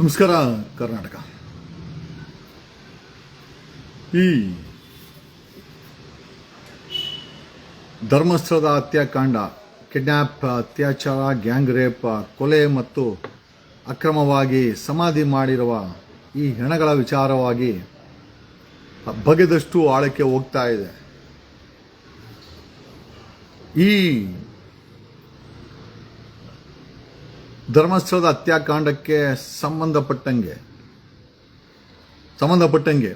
ನಮಸ್ಕಾರ, ಕರ್ನಾಟಕ. ಈ ಧರ್ಮಸ್ಥಳದ ಹತ್ಯಾಕಾಂಡ ಕಿಡ್ನ್ಯಾಪ್ ಅತ್ಯಾಚಾರ, ಗ್ಯಾಂಗ್ ರೇಪ್, ಕೊಲೆ ಮತ್ತು ಅಕ್ರಮವಾಗಿ ಸಮಾಧಿ ಮಾಡಿರುವ ಈ ಹೆಣಗಳ ವಿಚಾರವಾಗಿ ಬಗೆದಷ್ಟು ಆಳಕ್ಕೆ ಹೋಗ್ತಾ ಇದೆ. ಈ ಧರ್ಮಸ್ಥಳದ ಹತ್ಯಾಕಾಂಡಕ್ಕೆ ಸಂಬಂಧಪಟ್ಟಂಗೆ ಸಂಬಂಧಪಟ್ಟಂಗೆ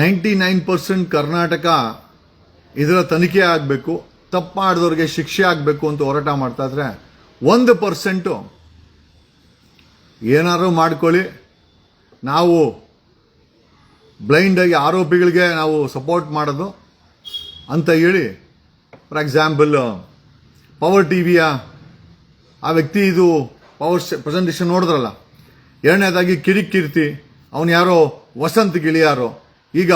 ನೈಂಟಿ ನೈನ್ ಪರ್ಸೆಂಟ್ ಕರ್ನಾಟಕ ಇದರ ತನಿಖೆ ಆಗಬೇಕು, ತಪ್ಪಾಡಿದವ್ರಿಗೆ ಶಿಕ್ಷೆ ಆಗಬೇಕು ಅಂತ ಹೋರಾಟ ಮಾಡ್ತಾ ಇದ್ರೆ ಒಂದು ಪರ್ಸೆಂಟು ಏನಾದ್ರು ಮಾಡ್ಕೊಳ್ಳಿ. ನಾವು ಬ್ಲೈಂಡಾಗಿ ಆರೋಪಿಗಳಿಗೆ ನಾವು ಸಪೋರ್ಟ್ ಮಾಡೋದು ಅಂತ ಹೇಳಿ, ಫಾರ್ ಎಕ್ಸಾಂಪಲ್ ಪವರ್ ಟಿ ವಿಯ ಆ ವ್ಯಕ್ತಿ ಇದು ಪವರ್ ಪ್ರೆಸೆಂಟೇಷನ್ ನೋಡಿದ್ರಲ್ಲ. ಎರಡನೇದಾಗಿ ಕಿರಿಕ್ ಕೀರ್ತಿ, ಅವನು ಯಾರೋ ವಸಂತ್ ಗಿಳಿಯಾರೋ. ಈಗ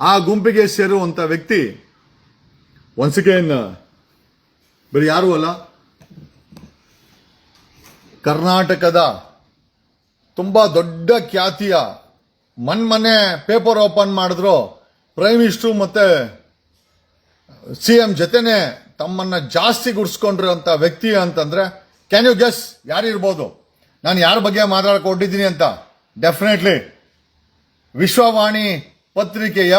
ಆ ಗುಂಪಿಗೆ ಸೇರುವಂಥ ವ್ಯಕ್ತಿ ಒನ್ಸ್ ಅಗೇನ್ ಬರೀ ಯಾರು ಅಲ್ಲ. ಕರ್ನಾಟಕದ ತುಂಬ ದೊಡ್ಡ ಖ್ಯಾತಿಯ ಮನ್ಮನೆ ಪೇಪರ್ ಓಪನ್ ಮಾಡಿದ್ರು. ಪ್ರೈಮ್ ಮಿನಿಸ್ಟ್ರು ಮತ್ತೆ ಸಿ ಎಂ ಜೊತೆನೆ ತಮ್ಮನ್ನ ಜಾಸ್ತಿ ಗುಡ್ಸ್ಕೊಂಡಿರುವಂತ ವ್ಯಕ್ತಿ ಅಂತಂದ್ರೆ ಕ್ಯಾನ್ ಯು ಗೆಸ್ ಯಾರಿರ್ಬೋದು? ನಾನು ಯಾರ ಬಗ್ಗೆ ಮಾತಾಡ್ಕೊಂಡಿದ್ದೀನಿ ಅಂತ? ಡೆಫಿನೆಟ್ಲಿ ವಿಶ್ವವಾಣಿ ಪತ್ರಿಕೆಯ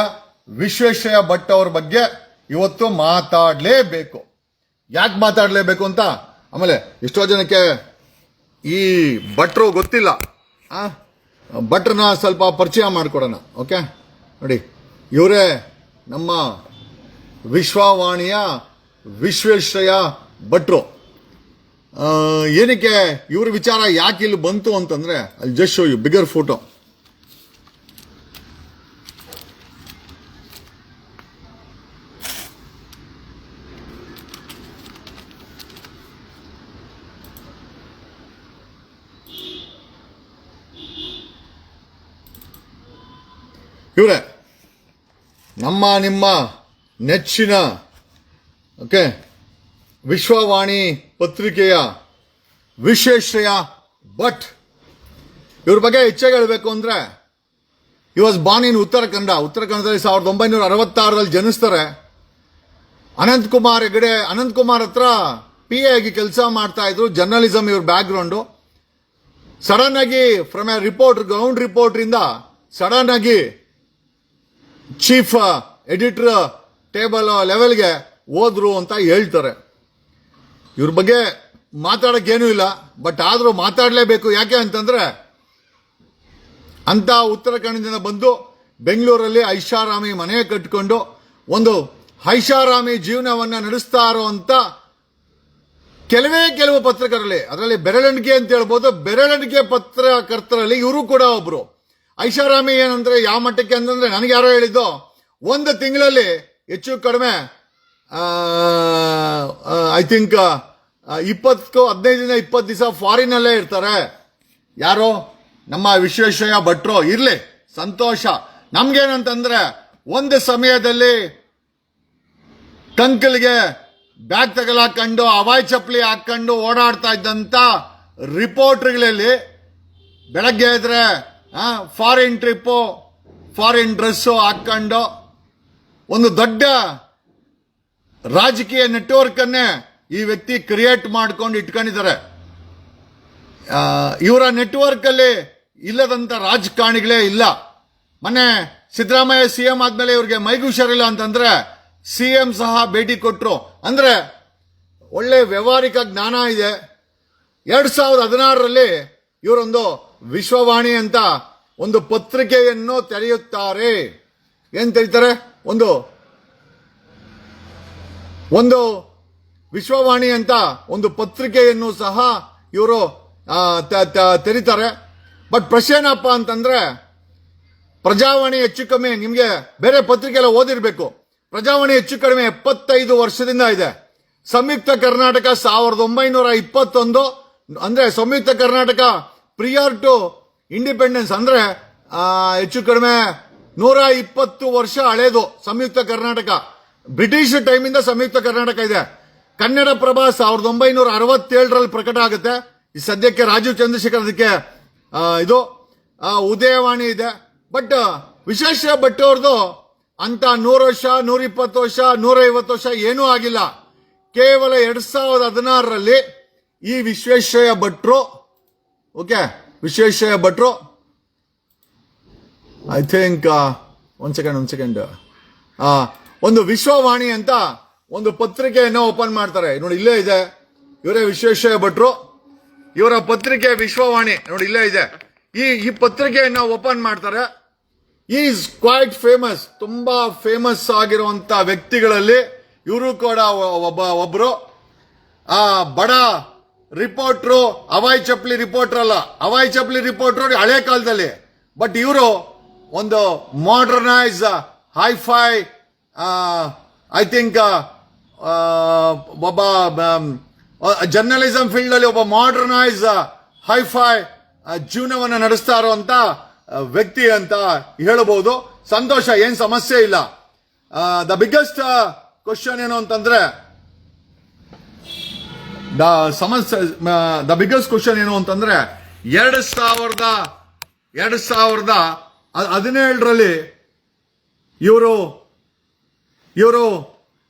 ವಿಶ್ವೇಶ್ವರ ಭಟ್ ಅವ್ರ ಬಗ್ಗೆ ಇವತ್ತು ಮಾತಾಡಲೇಬೇಕು. ಯಾಕೆ ಮಾತಾಡಲೇಬೇಕು ಅಂತ? ಆಮೇಲೆ ಎಷ್ಟೋ ಜನಕ್ಕೆ ಈ ಭಟ್ರು ಗೊತ್ತಿಲ್ಲ. ಆ, ಭಟ್ರನ್ನ ಸ್ವಲ್ಪ ಪರಿಚಯ ಮಾಡಿಕೊಡೋಣ ಓಕೆ ನೋಡಿ, ಇವರೇ ನಮ್ಮ ವಿಶ್ವವಾಣಿಯ ವಿಶ್ವೇಶ್ವರಯ್ಯ ಭಟ್ರು. ಏನಕ್ಕೆ ಇವ್ರ ವಿಚಾರ ಯಾಕೆ ಇಲ್ಲಿ ಬಂತು ಅಂತಂದ್ರೆ ಅಲ್ಲಿ just show you bigger photo ಇವರೇ, ನಮ್ಮ ನಿಮ್ಮ ನೆಚ್ಚಿನ ಓಕೆ? ವಿಶ್ವವಾಣಿ ಪತ್ರಿಕೆಯ ವಿಶ್ವೇಶ್ವರಯ್ಯ ಭಟ್, ಇವ್ರ ಬಗ್ಗೆ ಹೆಚ್ಚಾಗಿ ಹೇಳಬೇಕು ಅಂದರೆ ಈ ವಾಸ್ ಬಾನ್ ಇನ್ ಉತ್ತರ ಕನ್ನಡ ಉತ್ತರ ಕನ್ನಡದಲ್ಲಿ ಸಾವಿರದ ಒಂಬೈನೂರ ಅರವತ್ತಾರರಲ್ಲಿ ಜನಿಸ್ತಾರೆ. ಅನಂತ್ ಕುಮಾರ್ ಹೆಗಡೆ ಅನಂತ್ ಕುಮಾರ್ ಹತ್ರ ಪಿ ಎ ಆಗಿ ಕೆಲಸ ಮಾಡ್ತಾ ಇದ್ರು ಜರ್ನಲಿಸಮ್ ಇವ್ರ ಬ್ಯಾಕ್ ಗ್ರೌಂಡು ಸಡನ್ ಆಗಿ ಫ್ರಮ್ ಎ ರಿಪೋರ್ಟರ್ ಗ್ರೌಂಡ್ ರಿಪೋರ್ಟ್ರಿಂದ ಸಡನ್ ಆಗಿ ಚೀಫ್ ಎಡಿಟರ್ ಟೇಬಲ್ ಲೆವೆಲ್ಗೆ ಹೋದ್ರು ಅಂತ ಹೇಳ್ತಾರೆ. ಇವ್ರ ಬಗ್ಗೆ ಮಾತಾಡೋಕ್ಕೇನೂ ಇಲ್ಲ ಬಟ್ ಆದ್ರೂ ಮಾತಾಡಲೇಬೇಕು. ಯಾಕೆ ಅಂತಂದ್ರೆ, ಅಂತ ಉತ್ತರ ಕನ್ನಡದಿಂದ ಬಂದು ಬೆಂಗಳೂರಲ್ಲಿ ಐಷಾರಾಮಿ ಮನೆ ಕಟ್ಕೊಂಡು ಒಂದು ಐಷಾರಾಮಿ ಜೀವನವನ್ನ ನಡೆಸ್ತಾ ಅಂತ ಕೆಲವೇ ಕೆಲವು ಪತ್ರಕರ್ತರಲ್ಲಿ ಅದರಲ್ಲಿ ಬೆರಳೆಣಿಕೆ ಅಂತ ಹೇಳ್ಬೋದು ಬೆರಳೆಣಿಕೆ ಪತ್ರಕರ್ತರಲ್ಲಿ ಇವರು ಕೂಡ ಒಬ್ರು. ಐಷಾರಾಮಿ ಏನಂದ್ರೆ, ಯಾವ ಮಟ್ಟಕ್ಕೆ ಅಂತಂದ್ರೆ, ನನಗೆ ಯಾರೋ ಹೇಳಿದ್ದು, ಒಂದು ತಿಂಗಳಲ್ಲಿ ಹೆಚ್ಚು ಕಡಿಮೆ ಐ ಥಿಂಕ್ ಇಪ್ಪತ್ತು ಹದಿನೈದರಿಂದ ಇಪ್ಪತ್ತು ದಿವಸ ಫಾರಿನಲ್ಲೇ ಇರ್ತಾರೆ. ಯಾರು? ನಮ್ಮ ವಿಶ್ವೇಶ್ವರಯ್ಯ ಭಟ್ರು, ಇರ್ಲಿ, ಸಂತೋಷ. ನಮ್ಗೇನಂತಂದ್ರೆ, ಒಂದು ಸಮಯದಲ್ಲಿ ಕಂಕಲ್ಗೆ ಬ್ಯಾಗ್ ತಗಲಾಕೊಂಡು ಹವಾಯಿ ಚಪ್ಪಲಿ ಹಾಕೊಂಡು ಓಡಾಡ್ತಾ ಇದ್ದಂತ ರಿಪೋರ್ಟ್ರ್ಗಳಲ್ಲಿ ಬೆಳಗ್ಗೆ ಇದ್ರೆ ಫಾರಿನ್ ಟ್ರಿಪ್ಪು, ಫಾರಿನ್ ಡ್ರೆಸ್ಸು ಹಾಕೊಂಡು ಒಂದು ದೊಡ್ಡ ರಾಜಕೀಯ ನೆಟ್ವರ್ಕ್ ಅನ್ನೇ ಈ ವ್ಯಕ್ತಿ ಕ್ರಿಯೇಟ್ ಮಾಡ್ಕೊಂಡು ಇಟ್ಕೊಂಡಿದ್ದಾರೆ. ಇವರ ನೆಟ್ವರ್ಕ್ ಅಲ್ಲಿ ಇಲ್ಲದಂತ ರಾಜಕಾರಣಿಗಳೇ ಇಲ್ಲ. ಮೊನ್ನೆ ಸಿದ್ದರಾಮಯ್ಯ ಸಿಎಂ ಆದ್ಮೇಲೆ ಇವ್ರಿಗೆ ಮೈಗೆ ಹುಷಾರಿಲ್ಲ ಅಂತಂದ್ರೆ ಸಿಎಂ ಸಹ ಭೇಟಿ ಕೊಟ್ಟರು ಅಂದ್ರೆ ಒಳ್ಳೆ ವ್ಯವಹಾರಿಕ ಜ್ಞಾನ ಇದೆ. ಎರಡ್ ಸಾವಿರದ ಹದಿನಾರರಲ್ಲಿ ಇವರೊಂದು ವಿಶ್ವವಾಣಿ ಅಂತ ಒಂದು ಪತ್ರಿಕೆಯನ್ನು ತೆರೆಯುತ್ತಾರೆ. ಏನ್ ತೆರೀತಾರೆ ಒಂದು ಒಂದು ವಿಶ್ವವಾಣಿ ಅಂತ ಒಂದು ಪತ್ರಿಕೆಯನ್ನು ಸಹ ಇವರು ತೆರೀತಾರೆ. ಬಟ್ ಪ್ರಶ್ನೆ ಏನಪ್ಪ ಅಂತಂದ್ರೆ, ಪ್ರಜಾವಾಣಿ ಹೆಚ್ಚು ಕಮ್ಮಿ, ನಿಮಗೆ ಬೇರೆ ಪತ್ರಿಕೆ ಎಲ್ಲ ಓದಿರಬೇಕು. ಪ್ರಜಾವಾಣಿ ಹೆಚ್ಚು ಕಡಿಮೆ ಎಪ್ಪತ್ತೈದು ವರ್ಷದಿಂದ ಇದೆ. ಸಂಯುಕ್ತ ಕರ್ನಾಟಕ ಸಾವಿರದ ಒಂಬೈನೂರ ಇಪ್ಪತ್ತೊಂದು, ಅಂದ್ರೆ Samyukta Karnataka prior to independence ಅಂದ್ರೆ ಹೆಚ್ಚು ಕಡಿಮೆ ನೂರ ಇಪ್ಪತ್ತು ವರ್ಷ ಹಳೇದು ಸಂಯುಕ್ತ ಕರ್ನಾಟಕ. ಬ್ರಿಟಿಷ್ ಟೈಮಿಂದ ಸಂಯುಕ್ತ ಕರ್ನಾಟಕ ಇದೆ. ಕನ್ನಡ ಪ್ರಭಾ ಸಾವಿರದ ಒಂಬೈನೂರ ಅರವತ್ತೇಳರಲ್ಲಿ ಪ್ರಕಟ ಆಗುತ್ತೆ. ಈ ಸದ್ಯಕ್ಕೆ ರಾಜೀವ್ ಚಂದ್ರಶೇಖರ್ ಅದಕ್ಕೆ ಇದು ಉದಯವಾಣಿ ಇದೆ. ಬಟ್ ವಿಶೇಷ ಭಟ್ ಅವ್ರದ್ದು ಅಂತ ನೂರು ವರ್ಷ ನೂರ ಇಪ್ಪತ್ತು ವರ್ಷ ನೂರ ಐವತ್ತು ವರ್ಷ ಏನೂ ಆಗಿಲ್ಲ. ಕೇವಲ ಎರಡ್ ಸಾವಿರದ ಹದಿನಾರರಲ್ಲಿ ಈ ವಿಶ್ವೇಶ್ವರಯ್ಯ ಭಟ್ರು, ಓಕೆ ವಿಶ್ವೇಶ್ವರಯ್ಯ ಭಟ್ರು ಐ ಥಿಂಕ್ ಒಂದ್ ಸೆಕೆಂಡ್ ಒಂದ್ ಸೆಕೆಂಡ್ ಒಂದು ವಿಶ್ವವಾಣಿ ಅಂತ ಒಂದು ಪತ್ರಿಕೆಯನ್ನು ಓಪನ್ ಮಾಡ್ತಾರೆ. ನೋಡಿ, ಇಲ್ಲೇ ಇದೆ. ಇವರೇ ವಿಶ್ವೇಶ್ವರ ಭಟ್ರು. ಇವರ ಪತ್ರಿಕೆ ವಿಶ್ವವಾಣಿ. ನೋಡಿ, ಇಲ್ಲೇ ಇದೆ. ಈ ಈ ಪತ್ರಿಕೆಯನ್ನು ಓಪನ್ ಮಾಡ್ತಾರೆ. ಈಸ್ ಕ್ವೈಟ್ ಫೇಮಸ್ ತುಂಬಾ ಫೇಮಸ್ ಆಗಿರುವಂತ ವ್ಯಕ್ತಿಗಳಲ್ಲಿ ಇವರು ಕೂಡ ಒಬ್ಬ, ಒಬ್ರು. ಆ, ಬಡ ರಿಪೋರ್ಟ್ರು ಅವಾಯ್ ಚಪ್ಲಿ ರಿಪೋರ್ಟರ್ ಅಲ್ಲ. ಅವಾಯ್ ಚಪ್ಲಿ ರಿಪೋರ್ಟರ್ ಹಳೆ ಕಾಲದಲ್ಲಿ. ಬಟ್ ಇವರು ಒಂದು ಮಾಡರ್ನೈಸ್ ಹೈಫೈ ಐ ಥಿಂಕ್ ಒಬ್ಬ ಜರ್ನಲಿಸಂ ಫೀಲ್ಡ್ ಅಲ್ಲಿ ಒಬ್ಬ ಮಾಡರ್ನೈಸ್ ಹೈಫೈ ಜೀವನವನ್ನು ನಡೆಸ್ತಾ ಇರುವಂತ ವ್ಯಕ್ತಿ ಅಂತ ಹೇಳಬಹುದು. ಸಂತೋಷ, ಏನ್ ಸಮಸ್ಯೆ ಇಲ್ಲ. ದ ಬಿಗ್ಗೆಸ್ಟ್ ಕ್ವಶನ್ ಏನು ಅಂತಂದ್ರೆ ದ ಸಮಸ್ಯೆ ದ ಬಿಗ್ಗೆಸ್ಟ್ ಕ್ವಶನ್ ಏನು ಅಂತಂದ್ರೆ, ಎರಡು ಸಾವಿರದ ಎರಡು ಸಾವಿರದ ಹದಿನೇಳರಲ್ಲಿ ಇವರು ಇವರು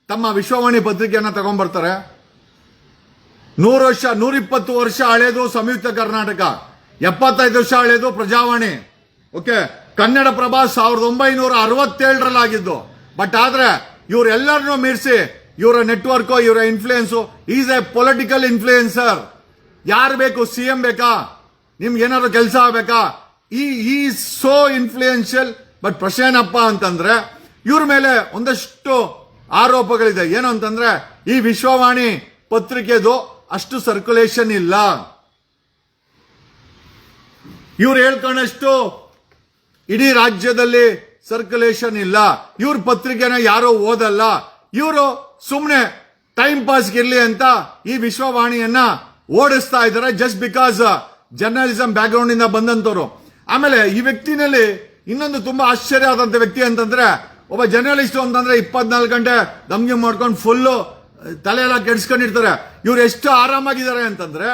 ತಮ್ಮ ವಿಶ್ವವಾಣಿ ಪತ್ರಿಕೆಯನ್ನು ತಗೊಂಡ್ಬರ್ತಾರೆ. ನೂರು ವರ್ಷ, ನೂರಿಪ್ಪತ್ತು ವರ್ಷ ಹಳೇದು ಸಂಯುಕ್ತ ಕರ್ನಾಟಕ. ಎಪ್ಪತ್ತೈದು ವರ್ಷ ಹಳೇದು ಪ್ರಜಾವಾಣಿ. ಓಕೆ? ಕನ್ನಡ ಪ್ರಭಾ ಸಾವಿರದ ಒಂಬೈನೂರ ಅರವತ್ತೇಳರಲ್ಲಾಗಿದ್ದು. ಬಟ್ ಆದ್ರೆ ಇವರೆಲ್ಲರನ್ನು ಮೀರಿಸಿ, ಇವರ ನೆಟ್ವರ್ಕ್, ಇವರ influence is a political influencer ಯಾರು ಬೇಕು? ಸಿ ಎಂ ಬೇಕಾ? ನಿಮ್ಗೆ ಏನಾದ್ರು ಕೆಲಸ ಆಗ್ಬೇಕಾ? ಈ ಸೋ ಇನ್ಫ್ಲೂಯೆನ್ಷಿಯಲ್ ಬಟ್ ಪ್ರಶ್ನೆ ಏನಪ್ಪ ಅಂತಂದ್ರೆ ಇವ್ರ ಮೇಲೆ ಒಂದಷ್ಟು ಆರೋಪಗಳಿದೆ. ಏನು ಅಂತಂದ್ರೆ, ಈ ವಿಶ್ವವಾಣಿ ಪತ್ರಿಕೆದು ಅಷ್ಟು ಸರ್ಕ್ಯುಲೇಷನ್ ಇಲ್ಲ. ಇವ್ರು ಹೇಳ್ಕೊಂಡಷ್ಟು ಇಡೀ ರಾಜ್ಯದಲ್ಲಿ ಸರ್ಕ್ಯುಲೇಷನ್ ಇಲ್ಲ. ಇವ್ರ ಪತ್ರಿಕೆನ ಯಾರು ಓದಲ್ಲ. ಇವರು ಸುಮ್ಮನೆ ಟೈಮ್ ಪಾಸ್ ಇರ್ಲಿ ಅಂತ ಈ ವಿಶ್ವವಾಣಿಯನ್ನ ಓಡಿಸ್ತಾ ಇದ್ದಾರೆ just because journalism background ಇಂದ ಬಂದಂತವ್ರು. ಆಮೇಲೆ ಈ ವ್ಯಕ್ತಿನಲ್ಲಿ ಇನ್ನೊಂದು ತುಂಬಾ ಆಶ್ಚರ್ಯ ಆದಂತ ವ್ಯಕ್ತಿ ಅಂತಂದ್ರೆ ಒಬ್ಬ ಜರ್ನಲಿಸ್ಟ್ ಅಂತಂದ್ರೆ ಇಪ್ಪತ್ನಾಲ್ಕು ಗಂಟೆ ದಮ್ಗೆ ಮಾಡ್ಕೊಂಡು ಫುಲ್ಲು ತಲೆ ಎಲ್ಲ ಕೆಡಿಸ್ಕೊಂಡಿರ್ತಾರೆ. ಇವ್ರು ಎಷ್ಟು ಆರಾಮಾಗಿದ್ದಾರೆ ಅಂತಂದ್ರೆ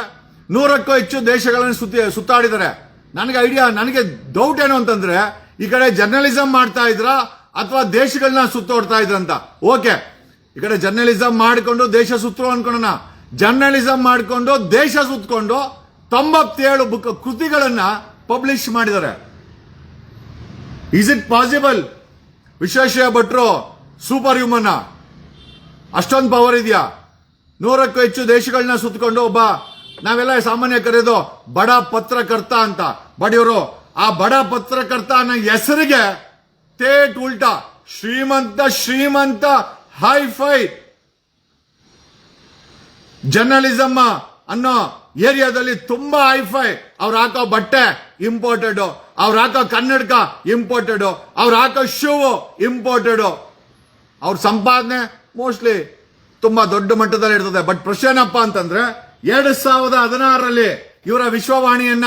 ನೂರಕ್ಕೂ ಹೆಚ್ಚು ದೇಶಗಳನ್ನು ಸುತ್ತಿ, ಸುತ್ತಾಡಿದ್ದಾರೆ. ನನಗೆ ಐಡಿಯಾ ನನಗೆ ಡೌಟ್ ಏನು ಅಂತಂದ್ರೆ, ಈ ಕಡೆ ಜರ್ನಲಿಸಂ ಮಾಡ್ತಾ ಇದ್ರ ಅಥವಾ ದೇಶಗಳನ್ನ ಸುತ್ತೋಡ್ತಾ ಇದ್ರಂತ ಓಕೆ ಈ ಕಡೆ ಜರ್ನಲಿಸಂ ಮಾಡಿಕೊಂಡು ದೇಶ ಸುತ್ತರು ಅನ್ಕೊಳ್ಳೋಣ ಜರ್ನಲಿಸಂ ಮಾಡಿಕೊಂಡು ದೇಶ ಸುತ್ತಕೊಂಡು ತೊಂಬತ್ತೇಳು ಬುಕ್, ಕೃತಿಗಳನ್ನ ಪಬ್ಲಿಷ್ ಮಾಡಿದ್ದಾರೆ. ಇಸ್ ಇಟ್ ಪಾಸಿಬಲ್ ವಿಶ್ವೇಶ್ವರ ಭಟ್ರು ಸೂಪರ್ ಹ್ಯೂಮನ್ ಅಷ್ಟೊಂದು ಪವರ್ ಇದೆಯಾ? ನೂರಕ್ಕೂ ಹೆಚ್ಚು ದೇಶಗಳನ್ನ ಸುತ್ತಕೊಂಡು ಒಬ್ಬ ನಾವೆಲ್ಲ ಸಾಮಾನ್ಯ ಕರೆಯೋದು ಬಡ ಪತ್ರಕರ್ತ ಅಂತ. ಬಡಿಯವರು ಆ ಬಡ ಪತ್ರಕರ್ತ ಅನ್ನೋ ಹೆಸರಿಗೆ ತೇಟ್ ಉಲ್ಟಾ. ಶ್ರೀಮಂತ ಶ್ರೀಮಂತ ಹೈ ಫೈ ಜರ್ನಲಿಸಮ್ ಅನ್ನೋ ಏರಿಯಾದಲ್ಲಿ ತುಂಬಾ ಹೈಫೈ ಅವ್ರು ಹಾಕೋ ಬಟ್ಟೆ ಇಂಪೋರ್ಟೆಡ್ ಅವ್ರು ಹಾಕೋ ಕನ್ನಡಕ ಇಂಪೋರ್ಟೆಡು ಅವ್ರು ಹಾಕೋ ಶೂ ಇಂಪೋರ್ಟೆಡು ಅವ್ರ ಸಂಪಾದನೆ ಮೋಸ್ಟ್ಲಿ ತುಂಬಾ ದೊಡ್ಡ ಮಟ್ಟದಲ್ಲಿ ಇರ್ತದೆ. ಬಟ್ ಪ್ರಶ್ನೆ ಏನಪ್ಪ ಅಂತಂದ್ರೆ, ಎರಡ್ ಸಾವಿರದ ಹದಿನಾರರಲ್ಲಿ ಇವರ ವಿಶ್ವವಾಣಿಯನ್ನ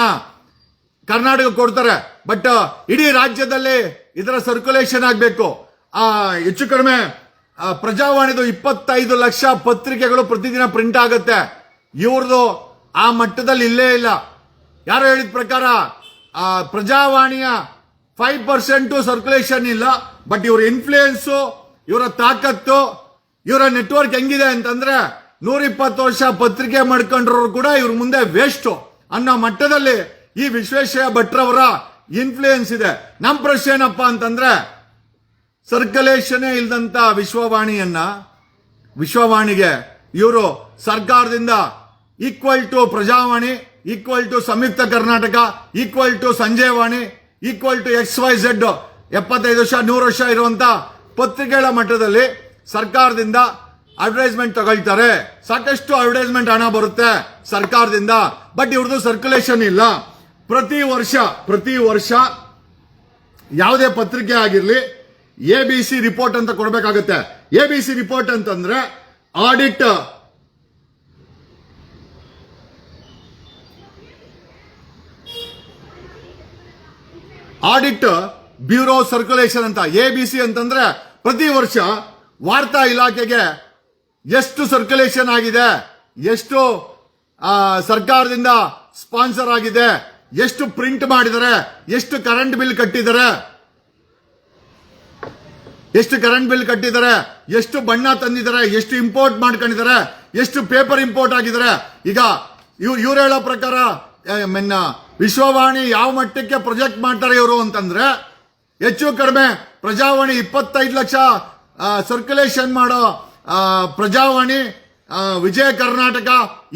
ಕರ್ನಾಟಕ ಕೊಡ್ತಾರೆ. ಬಟ್ ಇಡೀ ರಾಜ್ಯದಲ್ಲಿ ಇದರ ಸರ್ಕ್ಯುಲೇಷನ್ ಆಗಬೇಕು. ಆ, ಹೆಚ್ಚು ಕಡಿಮೆ ಪ್ರಜಾವಾಣಿದು ಇಪ್ಪತ್ತೈದು ಲಕ್ಷ ಪತ್ರಿಕೆಗಳು ಪ್ರತಿದಿನ ಪ್ರಿಂಟ್ ಆಗುತ್ತೆ. ಇವ್ರದ್ದು ಆ ಮಟ್ಟದಲ್ಲಿ ಇಲ್ಲೇ ಇಲ್ಲ. ಯಾರು ಹೇಳಿದ ಪ್ರಕಾರ ಪ್ರಜಾವಾಣಿಯ ಫೈವ್ ಪರ್ಸೆಂಟ್ ಸರ್ಕ್ಯುಲೇಷನ್ ಇಲ್ಲ ಬಟ್ ಇವರ ಇನ್ಫ್ಲೂಯೆನ್ಸು ಇವರ ತಾಕತ್ತು, ಇವರ ನೆಟ್ವರ್ಕ್ ಹೆಂಗಿದೆ ಅಂತಂದ್ರೆ ನೂರಿಪ್ಪತ್ತು ವರ್ಷ ಪತ್ರಿಕೆ ಮಾಡ್ಕೊಂಡ್ರು ಕೂಡ ಇವ್ರ ಮುಂದೆ ವೇಸ್ಟ್ ಅನ್ನೋ ಮಟ್ಟದಲ್ಲಿ ಈ ವಿಶ್ವೇಶ್ವರ ಭಟ್ರವರ ಇನ್ಫ್ಲೂಯೆನ್ಸ್ ಇದೆ. ನಮ್ಮ ಪ್ರಶ್ನೆ ಏನಪ್ಪ ಅಂತಂದ್ರೆ ಸರ್ಕ್ಯುಲೇಷನೇ ಇಲ್ದಂತ ವಿಶ್ವವಾಣಿಯನ್ನ, ವಿಶ್ವವಾಣಿಗೆ ಇವರು ಸರ್ಕಾರದಿಂದ equal to Prajavani equal to Samyukta Karnataka equal to Sanjayavani equal to X Y Z ಎಪ್ಪತ್ತೈದು ವರ್ಷ, ನೂರು ವರ್ಷ ಇರುವಂತ ಪತ್ರಿಕೆಗಳ ಮಟ್ಟದಲ್ಲಿ ಸರ್ಕಾರದಿಂದ ಅಡ್ವರ್ಟೈಸ್ಮೆಂಟ್ ತಗೊಳ್ತಾರೆ. ಸಾಕಷ್ಟು ಅಡ್ವರ್ಟೈಸ್ಮೆಂಟ್ ಹಣ ಬರುತ್ತೆ ಸರ್ಕಾರದಿಂದ. ಬಟ್ ಇವ್ರದ್ದು ಸರ್ಕ್ಯುಲೇಷನ್ ಇಲ್ಲ. ಪ್ರತಿ ವರ್ಷ ಪ್ರತಿ ವರ್ಷ ಯಾವುದೇ ಪತ್ರಿಕೆ ಆಗಿರಲಿ ಎ ಬಿ ಸಿ ರಿಪೋರ್ಟ್ ಅಂತ ಕೊಡಬೇಕಾಗುತ್ತೆ. ಎ ಬಿ ಸಿ ರಿಪೋರ್ಟ್ ಅಂತಂದ್ರೆ ಆಡಿಟ್ ಆಡಿಟ್ ಬ್ಯೂರೋ ಸರ್ಕ್ಯುಲೇಷನ್ ಅಂತ ಎ ಬಿ ಸಿ ಅಂತಂದ್ರೆ ಪ್ರತಿ ವರ್ಷ ವಾರ್ತಾ ಇಲಾಖೆಗೆ ಎಷ್ಟು ಸರ್ಕ್ಯುಲೇಷನ್ ಆಗಿದೆ, ಎಷ್ಟು ಸರ್ಕಾರದಿಂದ ಸ್ಪಾನ್ಸರ್ ಆಗಿದೆ, ಎಷ್ಟು ಪ್ರಿಂಟ್ ಮಾಡಿದರೆ, ಎಷ್ಟು ಕರೆಂಟ್ ಬಿಲ್ ಕಟ್ಟಿದ್ದಾರೆ ಎಷ್ಟು ಕರೆಂಟ್ ಬಿಲ್ ಕಟ್ಟಿದ್ದಾರೆ ಎಷ್ಟು ಬಣ್ಣ ತಂದಿದ್ದಾರೆ ಎಷ್ಟು ಇಂಪೋರ್ಟ್ ಮಾಡ್ಕೊಂಡಿದ್ದಾರೆ ಎಷ್ಟು ಪೇಪರ್ ಇಂಪೋರ್ಟ್ ಆಗಿದ್ದಾರೆ ಈಗ ಇವ್ ಇವ್ರು ಹೇಳೋ ಪ್ರಕಾರ ವಿಶ್ವವಾಣಿ ಯಾವ ಮಟ್ಟಕ್ಕೆ ಪ್ರೊಜೆಕ್ಟ್ ಮಾಡ್ತಾರೆ ಇವರು ಅಂತಂದ್ರೆ ಹೆಚ್ಚು ಕಡಿಮೆ ಪ್ರಜಾವಾಣಿ ಇಪ್ಪತ್ತೈದು ಲಕ್ಷ ಸರ್ಕ್ಯುಲೇಷನ್ ಮಾಡೋ ಪ್ರಜಾವಾಣಿ ವಿಜಯ ಕರ್ನಾಟಕ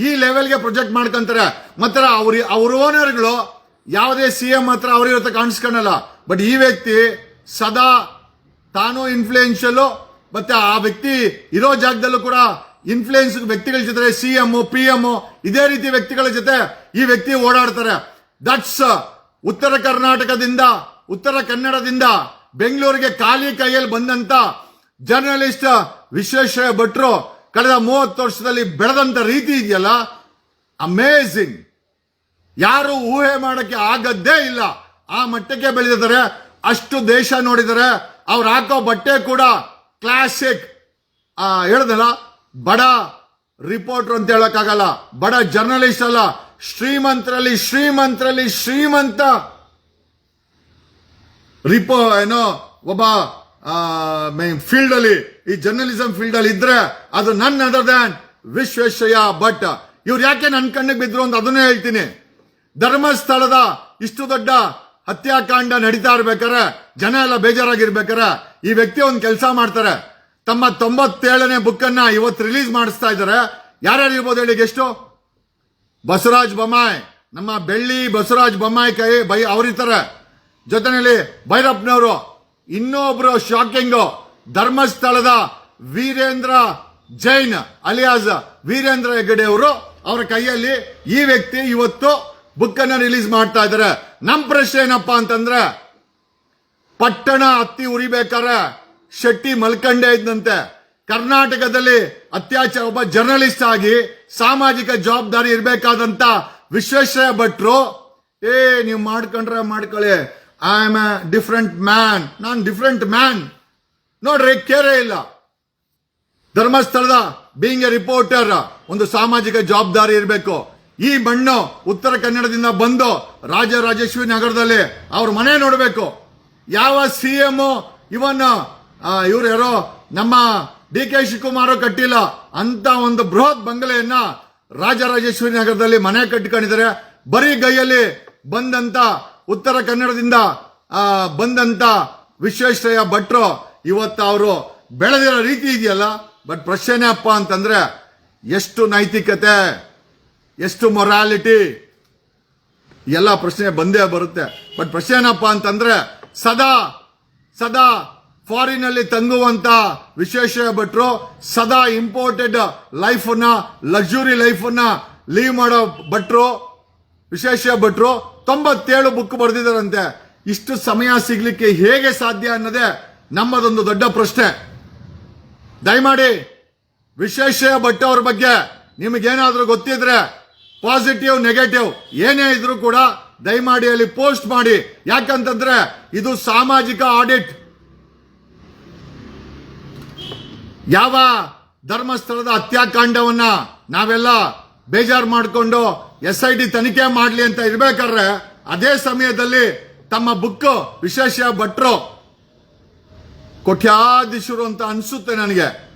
ಈ ಲೆವೆಲ್ಗೆ ಪ್ರೊಜೆಕ್ಟ್ ಮಾಡ್ಕೊಂತಾರೆ. ಮತ್ತೆ ಅವ್ರ ಅವ್ರ ಓನರ್ಗಳು ಯಾವುದೇ ಸಿ ಎಂ ಹತ್ರ ಅವ್ರ ಕಾಣಿಸ್ಕೊಳಲ್ಲ ಬಟ್ ಈ ವ್ಯಕ್ತಿ ಸದಾ ತಾನು ಇನ್ಫ್ಲೂಯೆನ್ಷಿಯಲ್ ಮತ್ತೆ ಆ ವ್ಯಕ್ತಿ ಇರೋ ಜಾಗದಲ್ಲೂ ಕೂಡ ಇನ್ಫ್ಲೂಯೆನ್ಸ್ ವ್ಯಕ್ತಿಗಳ ಜೊತೆ ಸಿ ಎಂ ಪಿ ಎಂ ಇದೇ ರೀತಿ ವ್ಯಕ್ತಿಗಳ ಜೊತೆ ಈ ವ್ಯಕ್ತಿ ಓಡಾಡ್ತಾರೆ. ದಟ್ಸ್ ಉತ್ತರ ಕರ್ನಾಟಕದಿಂದ, ಉತ್ತರ ಕನ್ನಡದಿಂದ ಬೆಂಗಳೂರಿಗೆ ಖಾಲಿ ಕೈಯಲ್ಲಿ ಬಂದಂತ ಜರ್ನಲಿಸ್ಟ್ ವಿಶ್ವೇಶ್ವರ ಭಟ್ರು ಕಳೆದ ಮೂವತ್ತು ವರ್ಷದಲ್ಲಿ ಬೆಳೆದಂತ ರೀತಿ ಇದೆಯಲ್ಲ? ಅಮೇಝಿಂಗ್ ಯಾರು ಊಹೆ ಮಾಡಕ್ಕೆ ಆಗದ್ದೇ ಇಲ್ಲ. ಆ ಮಟ್ಟಕ್ಕೆ ಬೆಳೆದಿದ್ದಾರೆ. ಅಷ್ಟು ದೇಶ ನೋಡಿದರೆ ಅವ್ರು ಹಾಕೋ ಬಟ್ಟೆ ಕೂಡ ಕ್ಲಾಸಿಕ್ ಹೇಳ್ದಲ್ಲ, ಬಡ ರಿಪೋರ್ಟರ್ ಅಂತ ಹೇಳಕ್ಕಾಗಲ್ಲ. ಬಡ ಜರ್ನಲಿಸ್ಟ್ ಅಲ್ಲ. ಶ್ರೀಮಂತರಲ್ಲಿ ಶ್ರೀಮಂತರಲ್ಲಿ ಶ್ರೀಮಂತ. ರಿಪೋ ಏನೋ ಒಬ್ಬ ಫೀಲ್ಡ್ ಅಲ್ಲಿ, ಈ ಜರ್ನಲಿಸಂ ಫೀಲ್ಡ್ ಅಲ್ಲಿ ಇದ್ರೆ ಅದು ನನ್ನ ಅದರ್ ದ್ಯಾನ್ ವಿಶ್ವೇಶ್ವಯ್ಯ ಭಟ್. ಇವ್ರು ಯಾಕೆ ನನ್ನ ಕಣ್ಣಿಗೆ ಬಿದ್ರು ಅಂತ ಅದನ್ನೇ ಹೇಳ್ತೀನಿ. ಧರ್ಮಸ್ಥಳದ ಇಷ್ಟು ದೊಡ್ಡ ಹತ್ಯಾಕಾಂಡ ನಡೀತಾ ಇರ್ಬೇಕಾರೆ ಜನ ಎಲ್ಲ ಬೇಜಾರಾಗಿರ್ಬೇಕಾರೆ ಈ ವ್ಯಕ್ತಿ ಒಂದು ಕೆಲಸ ಮಾಡ್ತಾರೆ. ತಮ್ಮ ತೊಂಬತ್ತೇಳನೇ ಬುಕ್ ಅನ್ನ ಇವತ್ತು ರಿಲೀಸ್ ಮಾಡಿಸ್ತಾ ಇದ್ದಾರೆ. ಯಾರ್ಯಾರು ಇರ್ಬೋದು ಹೇಳಿ ಎಷ್ಟು ಬಸವರಾಜ್ ಬೊಮ್ಮಾಯಿ, ನಮ್ಮ ಬೆಳ್ಳಿ ಬಸವರಾಜ್ ಬೊಮ್ಮಾಯಿ ಕೈ ಬೈ ಅವರಿತಾರೆ ಜೊತೆನಲ್ಲಿ ಭೈರಪ್ಪನವರು ಇನ್ನೊಬ್ರು ಶಾಕಿಂಗ್ ಧರ್ಮಸ್ಥಳದ ವೀರೇಂದ್ರ ಜೈನ್ ಅಲಿಯಾಸ್ ವೀರೇಂದ್ರ ಹೆಗಡೆ ಅವರು, ಅವರ ಕೈಯಲ್ಲಿ ಈ ವ್ಯಕ್ತಿ ಇವತ್ತು ಬುಕ್ ಅನ್ನ ರಿಲೀಸ್ ಮಾಡ್ತಾ ಇದ್ದಾರೆ. ನಮ್ಮ ಪ್ರಶ್ನೆ ಏನಪ್ಪಾ ಅಂತಂದ್ರೆ, ಪಟ್ಟಣ ಹತ್ತಿ ಉರಿಬೇಕಾರೆ ಶೆಟ್ಟಿ ಮಲ್ಕಂಡೆ ಇದ್ದಂತೆ ಕರ್ನಾಟಕದಲ್ಲಿ ಅತ್ಯಾಚಾರ, ಒಬ್ಬ ಜರ್ನಲಿಸ್ಟ್ ಆಗಿ ಸಾಮಾಜಿಕ ಜವಾಬ್ದಾರಿ ಇರಬೇಕಾದಂತ ವಿಶ್ವೇಶ್ವರ ಭಟ್ರು, ಏ, ನೀವು ಮಾಡ್ಕೊಂಡ್ರೆ ಮಾಡ್ಕೊಳ್ಳಿ. I am a different man ನಾನು ಡಿಫ್ರೆಂಟ್ ಮ್ಯಾನ್ ನೋಡ್ರಿ ಕೇರೇ ಇಲ್ಲ. ಧರ್ಮಸ್ಥಳದ ಬೀಂಗ್ ಎ ರಿಪೋರ್ಟರ್ ಒಂದು ಸಾಮಾಜಿಕ ಜವಾಬ್ದಾರಿ ಇರಬೇಕು. ಈ ಮಣ್ಣು ಉತ್ತರ ಕನ್ನಡದಿಂದ ಬಂದು ರಾಜರಾಜೇಶ್ವರಿ ನಗರದಲ್ಲಿ ಅವ್ರ ಮನೆ ನೋಡಬೇಕು. ಯಾವ ಸಿ ಎಂ ಇವನ್ ಇವ್ರು ಯಾರೋ, ನಮ್ಮ ಡಿ ಕೆ ಶಿವಕುಮಾರ್ ಕಟ್ಟಿಲ್ಲ ಅಂತ ಒಂದು ಬೃಹತ್ ಬಂಗಲೆಯನ್ನ ರಾಜರಾಜೇಶ್ವರಿ ನಗರದಲ್ಲಿ ಮನೆ ಕಟ್ಟಿಕೊಂಡಿದ್ದಾರೆ. ಬರೀ ಗೈಯಲ್ಲಿ ಬಂದಂತ ಉತ್ತರ ಕನ್ನಡದಿಂದ ಬಂದಂತ ವಿಶ್ವೇಶ್ವರಯ್ಯ ಭಟ್ರು ಇವತ್ತು ಅವರು ಬೆಳೆದಿರೋ ರೀತಿ ಇದೆಯಲ್ಲ? ಬಟ್ ಪ್ರಶ್ನೆ ಅಪ್ಪ ಅಂತಂದ್ರೆ ಎಷ್ಟು ನೈತಿಕತೆ, ಎಷ್ಟು ಮೊರಾಲಿಟಿ ಎಲ್ಲ ಪ್ರಶ್ನೆ ಬಂದೇ ಬರುತ್ತೆ. ಬಟ್ ಪ್ರಶ್ನೆ ಏನಪ್ಪ ಅಂತಂದ್ರೆ ಸದಾ ಸದಾ ಫಾರಿನ್ ಅಲ್ಲಿ ತಂಗುವಂತ ವಿಶೇಷ ಭಟ್ರು ಸದಾ ಇಂಪೋರ್ಟೆಡ್ ಲೈಫ್ನ ಲಕ್ಸುರಿ ಲೈಫ್ನ ಲೀವ್ ಮಾಡೋ ಭಟ್ರು, ವಿಶೇಷ ಭಟ್ರು ತೊಂಬತ್ತೇಳು ಬುಕ್ ಬರೆದಿದ್ದಾರಂತೆ. ಇಷ್ಟು ಸಮಯ ಸಿಗ್ಲಿಕ್ಕೆ ಹೇಗೆ ಸಾಧ್ಯ ಅನ್ನೋದೇ ನಮ್ಮದೊಂದು ದೊಡ್ಡ ಪ್ರಶ್ನೆ. ದಯಮಾಡಿ ವಿಶೇಷ ಭಟ್ ಅವ್ರ ಬಗ್ಗೆ ನಿಮಗೇನಾದರೂ ಗೊತ್ತಿದ್ರೆ ಪಾಸಿಟಿವ್ ನೆಗೆಟಿವ್ ಏನೇ ಇದ್ರೂ ಕೂಡ ದಯಮಾಡಿ ಅಲ್ಲಿ ಪೋಸ್ಟ್ ಮಾಡಿ. ಯಾಕಂತಂದ್ರೆ ಇದು ಸಾಮಾಜಿಕ ಆಡಿಟ್ ಯಾವ ಧರ್ಮಸ್ಥಳದ ಹತ್ಯಾಕಾಂಡವನ್ನ ನಾವೆಲ್ಲ ಬೇಜಾರು ಮಾಡಿಕೊಂಡು ಎಸ್ ಐ ಡಿ ತನಿಖೆ ಮಾಡ್ಲಿ ಅಂತ ಇರ್ಬೇಕಾದ್ರೆ ಅದೇ ಸಮಯದಲ್ಲಿ ತಮ್ಮ ಬುಕ್ ವಿಶೇಷ ಭಟ್ರು ಕೋಟ್ಯಾಧೀಶರು ಅಂತ ಅನ್ಸುತ್ತೆ ನನಗೆ.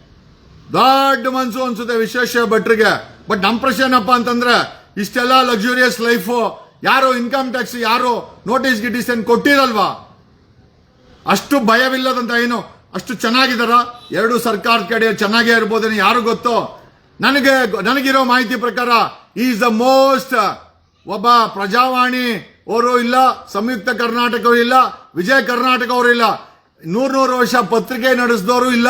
ದೊಡ್ಡ ಮನ್ಸು ಅನ್ಸುತ್ತೆ ವಿಶೇಷ ಭಟ್ರಿಗೆ. ಬಟ್ ನಮ್ಮ ಪ್ರಶ್ನೆ ಏನಪ್ಪ ಅಂತಂದ್ರೆ, ಇಷ್ಟೆಲ್ಲ ಲಕ್ಸುರಿಯಸ್ ಲೈಫ್ ಯಾರು ಇನ್ಕಮ್ ಟ್ಯಾಕ್ಸ್ ಯಾರು ನೋಟಿಸ್ ಗಿಟೀಸ್ ಏನು ಕೊಟ್ಟಿರಲ್ವಾ? ಅಷ್ಟು ಭಯವಿಲ್ಲದಂತ ಏನು ಅಷ್ಟು ಚೆನ್ನಾಗಿದಾರ? ಎರಡು ಸರ್ಕಾರ ಕಡೆ ಚೆನ್ನಾಗೇ ಇರ್ಬೋದೇನೋ ಯಾರು ಗೊತ್ತೋ? ನನಗೆ ನನಗಿರೋ ಮಾಹಿತಿ ಪ್ರಕಾರ ಈಸ್ ದ ಮೋಸ್ಟ್ ಒಬ್ಬ ಪ್ರಜಾವಾಣಿ ಅವರು ಇಲ್ಲ, ಸಂಯುಕ್ತ ಕರ್ನಾಟಕ ಇಲ್ಲ, ವಿಜಯ ಕರ್ನಾಟಕ ಅವರು ಇಲ್ಲ. ನೂರ್ ನೂರು ವರ್ಷ ಪತ್ರಿಕೆ ನಡೆಸಿದವರು ಇಲ್ಲ.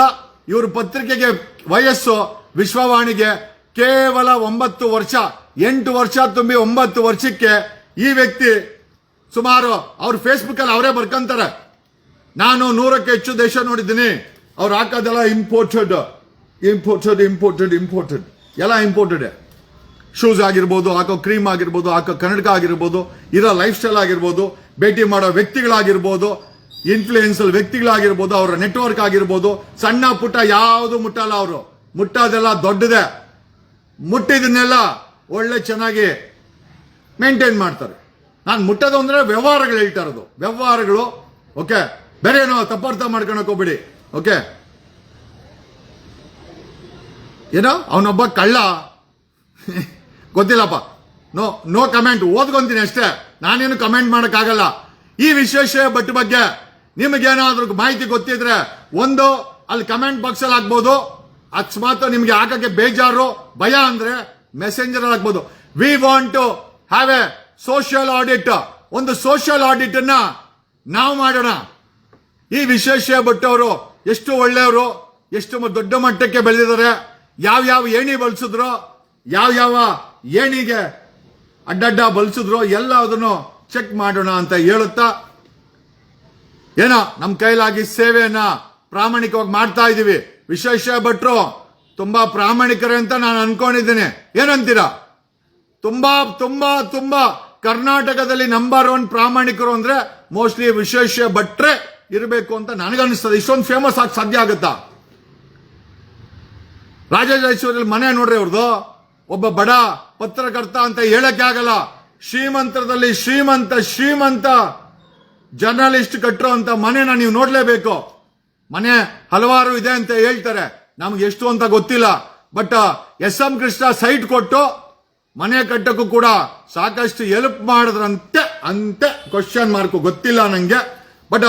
ಇವರು ಪತ್ರಿಕೆಗೆ ವಯಸ್ಸು, ವಿಶ್ವವಾಣಿಗೆ ಕೇವಲ ಒಂಬತ್ತು ವರ್ಷ, ಎಂಟು ವರ್ಷ ತುಂಬಿ ಒಂಬತ್ತು ವರ್ಷಕ್ಕೆ ಈ ವ್ಯಕ್ತಿ ಸುಮಾರು, ಅವ್ರ ಫೇಸ್ಬುಕ್ ಅಲ್ಲಿ ಅವರೇ ಬರ್ಕಂತಾರೆ. ನಾನು ನೂರಕ್ಕೆ ಹೆಚ್ಚು ದೇಶ ನೋಡಿದ್ದೀನಿ. ಅವ್ರು ಹಾಕೋದೆಲ್ಲ ಇಂಪೋರ್ಟೆಡ್ ಇಂಪೋರ್ಟೆಡ್ ಇಂಪೋರ್ಟೆಡ್ ಇಂಪೋರ್ಟೆಡ್ ಎಲ್ಲ ಇಂಪೋರ್ಟೆಡ್ ಶೂಸ್ ಆಗಿರ್ಬೋದು, ಹಾಕೋ ಕ್ರೀಮ್ ಆಗಿರ್ಬೋದು, ಹಾಕೋ ಕನ್ನಡಕ ಆಗಿರ್ಬೋದು, ಇರೋ ಲೈಫ್ ಸ್ಟೈಲ್ ಆಗಿರ್ಬೋದು, ಭೇಟಿ ಮಾಡೋ ವ್ಯಕ್ತಿಗಳಾಗಿರ್ಬೋದು ಇನ್ಫ್ಲೂಯೆನ್ಸಲ್ ವ್ಯಕ್ತಿಗಳಾಗಿರ್ಬೋದು, ಅವರ ನೆಟ್ವರ್ಕ್ ಆಗಿರ್ಬೋದು, ಸಣ್ಣ ಪುಟ್ಟ ಯಾವುದು ಮುಟ್ಟಲ್ಲ ಅವರು. ಮುಟ್ಟೋದೆಲ್ಲ ದೊಡ್ಡದೆ. ಮುಟ್ಟಿದನ್ನೆಲ್ಲ ಒಳ್ಳೆ ಚೆನ್ನಾಗಿ ಮೇಂಟೈನ್ ಮಾಡ್ತಾರೆ. ನಾನು ಮುಟ್ಟೋದು ಅಂದರೆ ವ್ಯವಹಾರಗಳು ಹೇಳ್ತಾ ಇರೋದು. ವ್ಯವಹಾರಗಳು ಓಕೆ ಬೇರೆ ಏನೋ ತಪ್ಪಾರ್ಥ ಮಾಡ್ಕೊಳಕ್ ಹೋಗ್ಬಿಡಿ ಓಕೆ ಏನೋ, ಅವನೊಬ್ಬ ಕಳ್ಳ. ಗೊತ್ತಿಲ್ಲಪ್ಪ. ನೋ ನೋ ಕಮೆಂಟ್ ಓದ್ಕೊಂತೀನಿ ಅಷ್ಟೇ. ನಾನೇನು ಕಮೆಂಟ್ ಮಾಡೋಕ್ಕಾಗಲ್ಲ. ಈ ವಿಶೇಷ ಭಟ್ ಬಗ್ಗೆ ನಿಮಗೇನಾದ್ರೂ ಮಾಹಿತಿ ಗೊತ್ತಿದ್ರೆ ಒಂದು, ಅಲ್ಲಿ ಕಮೆಂಟ್ ಬಾಕ್ಸ್ ಅಲ್ಲಿ ಹಾಕ್ಬೋದು. ಅಕಸ್ಮಾತ್ ನಿಮ್ಗೆ ಹಾಕಕ್ಕೆ ಬೇಜಾರು, ಭಯ ಅಂದ್ರೆ ಮೆಸೆಂಜರ್ ಹಾಕ್ಬೋದು. We want to have a social audit ಒಂದು ಸೋಷಿಯಲ್ ಆಡಿಟ್ ಅನ್ನ ನಾವು ಮಾಡೋಣ. ಈ ವಿಶೇಷ ಭಟ್ ಎಷ್ಟು ಒಳ್ಳೆಯವರು, ಎಷ್ಟು ದೊಡ್ಡ ಮಟ್ಟಕ್ಕೆ ಬೆಳೆದಿದ್ದಾರೆ ಯಾವ ಯಾವ ಏಣಿ ಬಳಸಿದ್ರು ಯಾವ ಯಾವ ಏಣಿಗೆ ಅಡ್ಡಡ್ಡ ಬಳಸಿದ್ರು ಎಲ್ಲ ಅದನ್ನು ಚೆಕ್ ಮಾಡೋಣ ಅಂತ ಹೇಳುತ್ತಾ, ಏನೋ ನಮ್ಮ ಕೈಲಾಗಿ ಸೇವೆಯನ್ನ ಪ್ರಾಮಾಣಿಕವಾಗಿ ಮಾಡ್ತಾ ಇದೀವಿ. ವಿಶೇಷ ಭಟ್ರು ತುಂಬಾ ಪ್ರಾಮಾಣಿಕರೇ ಅಂತ ನಾನು ಅನ್ಕೊಂಡಿದ್ದೀನಿ. ಏನಂತೀರಾ? ತುಂಬಾ ತುಂಬಾ ತುಂಬಾ ಕರ್ನಾಟಕದಲ್ಲಿ ನಂಬರ್ ಒನ್ ಪ್ರಾಮಾಣಿಕರು ಅಂದ್ರೆ ಮೋಸ್ಟ್ಲಿ ವಿಶೇಷ ಭಟ್ರೆ. ಇರಬೇಕು ಅಂತ ನನಗನ್ನಿಸ್ತದೆ. ಇಷ್ಟೊಂದು ಫೇಮಸ್ ಆಗಿ ಸಾಧ್ಯ ಆಗುತ್ತಾ? ರಾಜರಾಜೇಶ್ವರಿ ಮನೆ ನೋಡ್ರಿ ಅವ್ರದ್ದು ಒಬ್ಬ ಬಡ ಪತ್ರಕರ್ತ ಅಂತ ಹೇಳಕ್ಕೆ ಆಗಲ್ಲ. ಶ್ರೀಮಂತರದಲ್ಲಿ ಶ್ರೀಮಂತ ಶ್ರೀಮಂತ ಜರ್ನಲಿಸ್ಟ್ ಕಟ್ಟರೋ ಅಂತ ಮನೆನ ನೀವು ನೋಡ್ಲೇಬೇಕು. ಮನೆ ಹಲವಾರು ಇದೆ ಅಂತ ಹೇಳ್ತಾರೆ. ನಮ್ಗೆ ಎಷ್ಟು ಅಂತ ಗೊತ್ತಿಲ್ಲ. But, S M Krishna site ಕೊಟ್ಟು ಮನೆ ಕಟ್ಟಕ್ಕೂ ಕೂಡ ಸಾಕಷ್ಟು ಹೆಲ್ಪ್ ಮಾಡಿದ್ರಂತೆ, ಅಂತೆ ಕ್ವಶನ್ ಮಾರ್ಕ್ ಗೊತ್ತಿಲ್ಲ ನನಗೆ ಬಟ್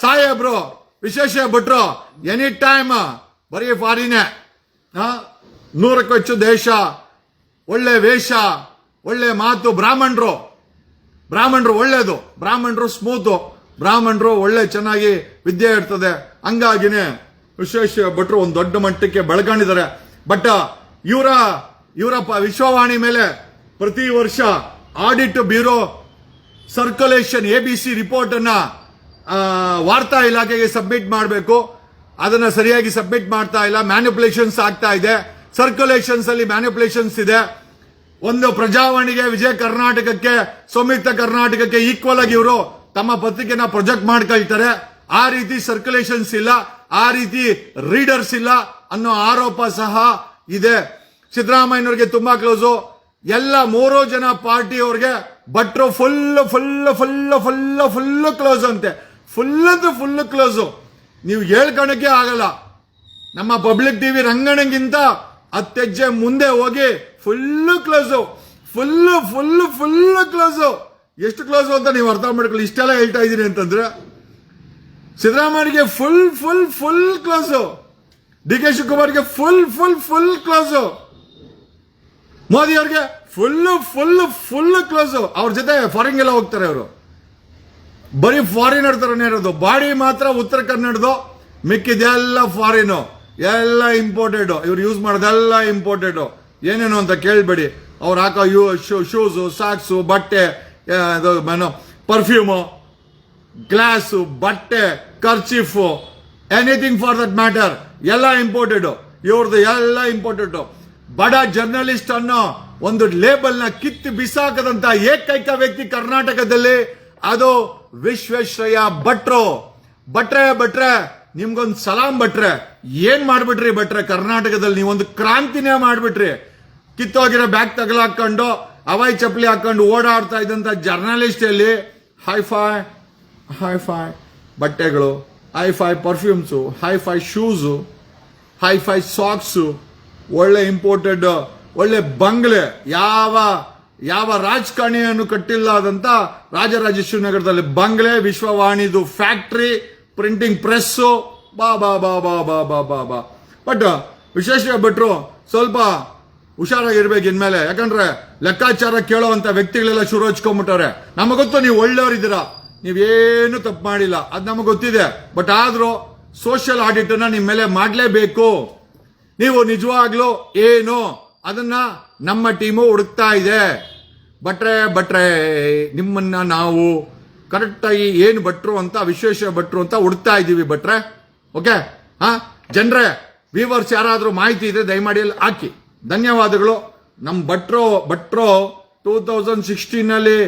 ಸಾಹೇಬ್ರು ವಿಶೇಷ ಭಟ್ರು ಎನಿ ಟೈಮ್ ಬರೀ ಫಾರಿನೇ. ನೂರಕ್ಕೂ ಹೆಚ್ಚು ದೇಶ, ಒಳ್ಳೆ ವೇಷ, ಒಳ್ಳೆ ಮಾತು ಬ್ರಾಹ್ಮಣರು. ಬ್ರಾಹ್ಮಣರು ಒಳ್ಳೇದು, ಬ್ರಾಹ್ಮಣರು ಸ್ಮೂತು ಬ್ರಾಹ್ಮಣರು ಒಳ್ಳೆ ಚೆನ್ನಾಗಿ ವಿದ್ಯೆ ಇರ್ತದೆ. ಹಂಗಾಗಿನೇ ವಿಶೇಷ ಭಟ್ರು ಒಂದು ದೊಡ್ಡ ಮಟ್ಟಕ್ಕೆ ಬೆಳ್ಕೊಂಡಿದ್ದಾರೆ. ಬಟ್, ಇವರ ಇವರ ವಿಶ್ವವಾಣಿ ಮೇಲೆ ಪ್ರತಿ ವರ್ಷ audit bureau circulation A B C report ಅನ್ನ ವಾರ್ತಾ ಇಲಾಖೆಗೆ ಸಬ್ಮಿಟ್ ಮಾಡಬೇಕು. ಅದನ್ನು ಸರಿಯಾಗಿ ಸಬ್ಮಿಟ್ ಮಾಡ್ತಾ ಇಲ್ಲ. ಮ್ಯಾನಿಪುಲೇಷನ್ಸ್ ಆಗ್ತಾ ಇದೆ. ಸರ್ಕ್ಯುಲೇಷನ್ಸ್ ಅಲ್ಲಿ ಮ್ಯಾನಿಪುಲೇಷನ್ಸ್ ಇದೆ. ಒಂದು ಪ್ರಜಾವಾಣಿಗೆ ವಿಜಯ ಕರ್ನಾಟಕಕ್ಕೆ ಸಂಯುಕ್ತ ಕರ್ನಾಟಕಕ್ಕೆ ಈಕ್ವಲ್ ಆಗಿ ಇವರು ತಮ್ಮ ಪತ್ರಿಕೆನ ಪ್ರೊಜೆಕ್ಟ್ ಮಾಡ್ಕೊಳ್ತಾರೆ ಆ ರೀತಿ ಸರ್ಕ್ಯುಲೇಷನ್ಸ್ ಇಲ್ಲ. ಆ ರೀತಿ ರೀಡರ್ಸ್ ಇಲ್ಲ ಅನ್ನೋ ಆರೋಪ ಸಹ ಇದೆ. ಸಿದ್ದರಾಮಯ್ಯನವ್ರಿಗೆ ತುಂಬಾ ಕ್ಲೋಸು ಎಲ್ಲ ಮೂರೋ ಜನ ಪಾರ್ಟಿಯವ್ರಿಗೆ ಭಟ್ರು full full full full full close ಅಂತೆ. ಫುಲ್ ಅಂದ್ರೆ ಫುಲ್ ಕ್ಲೋಸು ನೀವು ಹೇಳ್ಕೊಳಕ್ಕೆ ಆಗಲ್ಲ. ನಮ್ಮ ಪಬ್ಲಿಕ್ ಟಿವಿ ರಂಗಣಗಿಂತ ಹತ್ತೆಜ್ಜೆ ಮುಂದೆ ಹೋಗಿ full close full full full close ಎಷ್ಟು ಕ್ಲೋಸು ಅಂತ ನೀವು ಅರ್ಥ ಮಾಡ್ಕೊಳ್ಳಿ. ಇಷ್ಟೆಲ್ಲ ಹೇಳ್ತಾ ಇದ್ದೀನಿ ಅಂತಂದ್ರೆ ಸಿದ್ದರಾಮಯ್ಯಗೆ full full full close D K ಶಿವಕುಮಾರ್ಗೆ full full full close Modi ಅವ್ರಿಗೆ ಫುಲ್ ಫುಲ್ ಫುಲ್ ಕ್ಲೋಸು ಅವ್ರ ಜೊತೆ ಫಾರಿನ್ ಎಲ್ಲ ಹೋಗ್ತಾರೆ ಅವರು. ಬರೀ ಫಾರಿನರ್ ತರನೇ ಇರೋದು. ಬಾಡಿ ಮಾತ್ರ ಉತ್ತರ ಕನ್ನಡದು ಮಿಕ್ಕಿದೆಲ್ಲ ಫಾರಿನು. ಎಲ್ಲ ಇಂಪೋರ್ಟೆಡ್ ಇವ್ರು ಯೂಸ್ ಮಾಡೋದೆಲ್ಲ ಇಂಪೋರ್ಟೆಡ್ ಏನೇನು ಅಂತ ಕೇಳಬೇಡಿ. ಅವ್ರು ಹಾಕೋ ಯೂ, ಶೂ ಶೂಸು ಸಾಕ್ಸು ಬಟ್ಟೆ ಪರ್ಫ್ಯೂಮು ಗ್ಲಾಸು ಬಟ್ಟೆ kerchief anything for that matter ಎಲ್ಲ ಇಂಪೋರ್ಟೆಡ್ ಇವ್ರದ್ದು ಎಲ್ಲ ಇಂಪೋರ್ಟೆಡ್ ಬಡ ಜರ್ನಲಿಸ್ಟ್ ಅನ್ನೋ ಒಂದು ಲೇಬಲ್ನ ಕಿತ್ತು ಬಿಸಾಕದಂತ ಏಕೈಕ ವ್ಯಕ್ತಿ ಕರ್ನಾಟಕದಲ್ಲಿ ಅದು ವಿಶ್ವೇಶ್ವರಯ್ಯ ಭಟ್ರು. ಭಟ್ರೆ ಭಟ್ರೆ, ನಿಮ್ಗೊಂದು ಸಲಾಂ ಭಟ್ರೆ. ಏನ್ ಮಾಡ್ಬಿಟ್ರಿ ಭಟ್ರೆ ಕರ್ನಾಟಕದಲ್ಲಿ? ನೀವೊಂದು ಕ್ರಾಂತಿನೇ ಮಾಡ್ಬಿಟ್ರಿ. ಕಿತ್ತೋಗಿರೋ ಬ್ಯಾಗ್ ತಗಲಾಕೊಂಡು ಹವಾಯಿ ಚಪ್ಪಲಿ ಹಾಕೊಂಡು ಓಡಾಡ್ತಾ ಇದ್ದಂತ ಜರ್ನಲಿಸ್ಟ್ ಅಲ್ಲಿ ಹೈ ಫೈ, ಬಟ್ಟೆಗಳು, hi hifi perfumes hifi shoes hifi socks ಒಳ್ಳೆ ಇಂಪೋರ್ಟೆಡ್ ಒಳ್ಳೆ ಬಂಗ್ಲೆ, ಯಾವ ಯಾವ ರಾಜಕಾರಣಿಯನ್ನು ಕಟ್ಟಿಲ್ಲದಂತ ರಾಜರಾಜೇಶ್ವರಿ ನಗರದಲ್ಲಿ ಬಂಗ್ಲೆ, ವಿಶ್ವವಾಣಿದು ಫ್ಯಾಕ್ಟ್ರಿ, ಪ್ರಿಂಟಿಂಗ್ ಪ್ರೆಸ್ಸು, ಬಾ ಬಾ ಬಾ ಬಾ ಬಾ ಬಾ ಬಾ ಬಾ. ಬಟ್ ವಿಶೇಷ ಭಟ್ರು ಸ್ವಲ್ಪ ಹುಷಾರಾಗಿರ್ಬೇಕು ಇನ್ಮೇಲೆ. ಯಾಕಂದ್ರೆ ಲೆಕ್ಕಾಚಾರ ಕೇಳುವಂತ ವ್ಯಕ್ತಿಗಳೆಲ್ಲ ಶುರು ಹಚ್ಕೊಂಡ್ಬಿಟ್ಟವ್ರೆ. ಗೊತ್ತು ನೀವು ಒಳ್ಳೆಯವರಿದ್ದೀರಾ ನೀವೇನು ತಪ್ಪು ಮಾಡಿಲ್ಲ. ಅದು ನಮಗೆ ಗೊತ್ತಿದೆ. ಬಟ್ ಆದ್ರೂ ಸೋಷಿಯಲ್ ಆಡಿಟ್ ಅನ್ನ ನಿಮ್ಮ ಮೇಲೆ ಮಾಡಲೇಬೇಕು. ನೀವು ನಿಜವಾಗ್ಲೂ ಏನು? ಅದನ್ನ ನಮ್ಮ ಟೀಮು ಹುಡುಕ್ತಾ ಇದೆ. ಭಟ್ರೆ ಬಟ್ರೆ ನಿಮ್ಮನ್ನ ನಾವು ಕರೆಕ್ಟಾಗಿ ಏನು ಭಟ್ರು ಅಂತ ವಿಶ್ವೇಶ್ವರ ಭಟ್ರು ಅಂತ ಹುಡುಕ್ತಾ ಇದ್ದೀವಿ ಭಟ್ರೆ. ಓಕೆ? ಹಾಂ? ಜನರೇ ವಿವರ್ಸ್ ಯಾರಾದರೂ ಮಾಹಿತಿ ಇದ್ರೆ ದಯಮಾಡಿ ಅಲ್ಲಿ ಹಾಕಿ. ಧನ್ಯವಾದಗಳು. ನಮ್ಮ ಭಟ್ರು ಭಟ್ರು ಟೂ ತೌಸಂಡ್ ಸಿಕ್ಸ್ಟೀನಲ್ಲಿ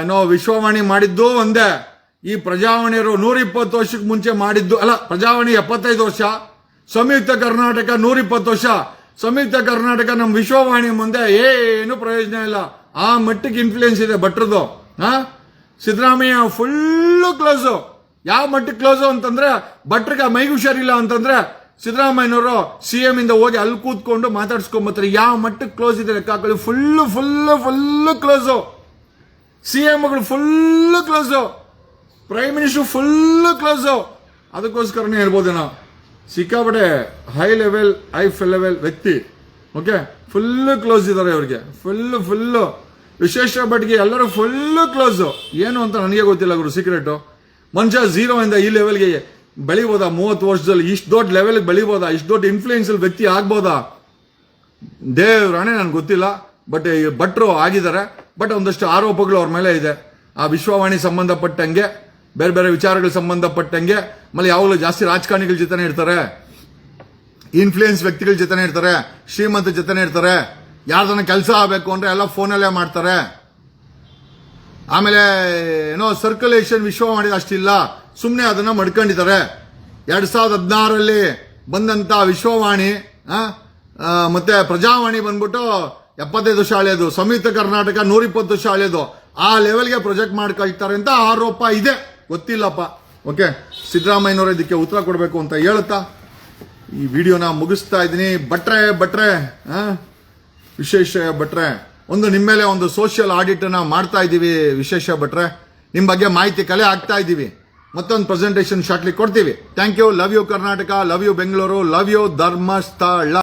ಏನೋ ವಿಶ್ವವಾಣಿ ಮಾಡಿದ್ದು ಒಂದೇ. ಈ ಪ್ರಜಾವಾಣಿಯರು ನೂರಿಪ್ಪತ್ತು ವರ್ಷಕ್ಕೆ ಮುಂಚೆ ಮಾಡಿದ್ದು, ಅಲ್ಲ, ಪ್ರಜಾವಾಣಿ ಎಪ್ಪತ್ತೈದು ವರ್ಷ, ಸಂಯುಕ್ತ ಕರ್ನಾಟಕ ನೂರ ಇಪ್ಪತ್ತು ವರ್ಷ. ಸಂಯುಕ್ತ ಕರ್ನಾಟಕ ನಮ್ಮ ವಿಶ್ವವಾಣಿ ಮುಂದೆ ಏನು ಪ್ರಯೋಜನ ಇಲ್ಲ. ಆ ಮಟ್ಟಿಗೆ ಇನ್ಫ್ಲೂಯೆನ್ಸ್ ಇದೆ ಭಟ್ರದ್ದು. ಹಾ ಸಿದ್ದರಾಮಯ್ಯ ಫುಲ್ಲು ಕ್ಲೋಸು ಯಾವ ಮಟ್ಟಿಗೆ ಕ್ಲೋಸು ಅಂತಂದ್ರೆ ಭಟ್ರಿಗೆ ಮೈಗೆ ಹುಷಾರಿಲ್ಲ ಅಂತಂದ್ರೆ ಸಿದ್ದರಾಮಯ್ಯನವರು ಸಿ ಎಂ ಇಂದ ಹೋಗಿ ಅಲ್ಲಿ ಕೂತ್ಕೊಂಡು ಮಾತಾಡ್ಸ್ಕೊಂಬತ್ತಾರೆ. ಯಾವ ಮಟ್ಟಕ್ಕೆ ಕ್ಲೋಸ್ ಇದೆ ಲೆಕ್ಕ ಹಾಕೊಳ್ಳಿ full full full close C ಎಂಗಳು full close prime minister full close ಅದಕ್ಕೋಸ್ಕರನೇ ಹೇಳ್ಬೋದೇನೋ ಸಿಕ್ಕಾಪಟ್ಟೆ ಹೈ ಲೆವೆಲ್ ಹೈ ಲೆವೆಲ್ ವ್ಯಕ್ತಿ. ಓಕೆ ಫುಲ್ಲು ಕ್ಲೋಸ್ ಇದ್ದಾರೆ ಅವ್ರಿಗೆ. ಫುಲ್ಲು ಫುಲ್ಲು ವಿಶೇಷ ಭಟ್ಗೆ ಎಲ್ಲರೂ ಫುಲ್ಲು ಕ್ಲೋಸು ಏನು ಅಂತ ನನಗೆ ಗೊತ್ತಿಲ್ಲ ಗುರು ಸೀಕ್ರೆಟು ಮನುಷ್ಯ ಝೀರೋ ಇಂದ ಈ ಲೆವೆಲ್ಗೆ ಬೆಳಿಬೋದಾ? ಮೂವತ್ತು ವರ್ಷದಲ್ಲಿ ಇಷ್ಟು ದೊಡ್ಡ ಲೆವೆಲ್ಗೆ ಬೆಳಿಬೋದಾ? ಇಷ್ಟು ದೊಡ್ಡ ಇನ್ಫ್ಲೂಯೆನ್ಸಲ್ ವ್ಯಕ್ತಿ ಆಗ್ಬೋದಾ? ದೇವ್ರಾಣೆ ನನ್ಗೆ ಗೊತ್ತಿಲ್ಲ. ಬಟ್ ಭಟ್ರು ಆಗಿದ್ದಾರೆ. ಬಟ್ ಒಂದಷ್ಟು ಆರೋಪಗಳು ಅವ್ರ ಮೇಲೆ ಇದೆ. ಆ ವಿಶ್ವವಾಣಿ ಸಂಬಂಧಪಟ್ಟಂಗೆ ಬೇರೆ ಬೇರೆ ವಿಚಾರಗಳು ಸಂಬಂಧಪಟ್ಟಂಗೆ, ಆಮೇಲೆ ಯಾವಾಗಲೂ ಜಾಸ್ತಿ ರಾಜಕಾರಣಿಗಳ ಜೊತೆನೇ ಇರ್ತಾರೆ. ಇನ್ಫ್ಲೂಯೆನ್ಸ್ ವ್ಯಕ್ತಿಗಳ ಜೊತೆನೇ ಇರ್ತಾರೆ. ಶ್ರೀಮಂತ ಜೊತೆನೇ ಇರ್ತಾರೆ. ಯಾರ್ದನ್ನ ಕೆಲಸ ಆಗಬೇಕು ಅಂದ್ರೆ ಎಲ್ಲ ಫೋನಲ್ಲೇ ಮಾಡ್ತಾರೆ. ಆಮೇಲೆ ಏನೋ ಸರ್ಕ್ಯುಲೇಷನ್ ವಿಶ್ವ ಮಾಡಿದ ಅಷ್ಟಿಲ್ಲ. ಸುಮ್ಮನೆ ಅದನ್ನ ಮಡ್ಕೊಂಡಿದ್ದಾರೆ. ಎರಡು ಸಾವಿರದ ಹದಿನಾರರಲ್ಲಿ ಬಂದಂತ ವಿಶ್ವವಾಣಿ ಮತ್ತೆ ಪ್ರಜಾವಾಣಿ ಬಂದ್ಬಿಟ್ಟು ಎಪ್ಪತ್ತೈದು ಹಳೆಯದು ಸಂಯುಕ್ತ ಕರ್ನಾಟಕ ನೂರಿಪ್ಪತ್ತು ಹಳೆಯದು ಆ ಲೆವೆಲ್ಗೆ ಪ್ರೊಜೆಕ್ಟ್ ಮಾಡ್ಕೊಳ್ತಾರೆ ಅಂತ ಆರೋಪ ಇದೆ. ಗೊತ್ತಿಲ್ಲಪ್ಪ. ಓಕೆ ಸಿದ್ದರಾಮಯ್ಯನವರು ಇದಕ್ಕೆ ಉತ್ತರ ಕೊಡಬೇಕು ಅಂತ ಹೇಳುತ್ತಾ ಈ ವಿಡಿಯೋನ ಮುಗಿಸ್ತಾ ಇದ್ದೀನಿ. ಭಟ್ರೆ ಭಟ್ರೆ? ವಿಶೇಷ ಭಟ್ರೆ, ಒಂದು ನಿಮ್ಮ ಮೇಲೆ ಒಂದು ಸೋಷಿಯಲ್ ಆಡಿಟ್ ಅನ್ನ ಮಾಡ್ತಾ ಇದ್ದೀವಿ ವಿಶೇಷ ಭಟ್ರೆ. ನಿಮ್ಮ ಬಗ್ಗೆ ಮಾಹಿತಿ ಕಲೆ ಆಗ್ತಾ ಇದ್ದೀವಿ. ಮತ್ತೊಂದು ಪ್ರೆಸೆಂಟೇಷನ್ ಶಾರ್ಟ್ಲಿ ಕೊಡ್ತೀವಿ. Thank you love you Karnataka love you Bengaluru love you Dharmasthala.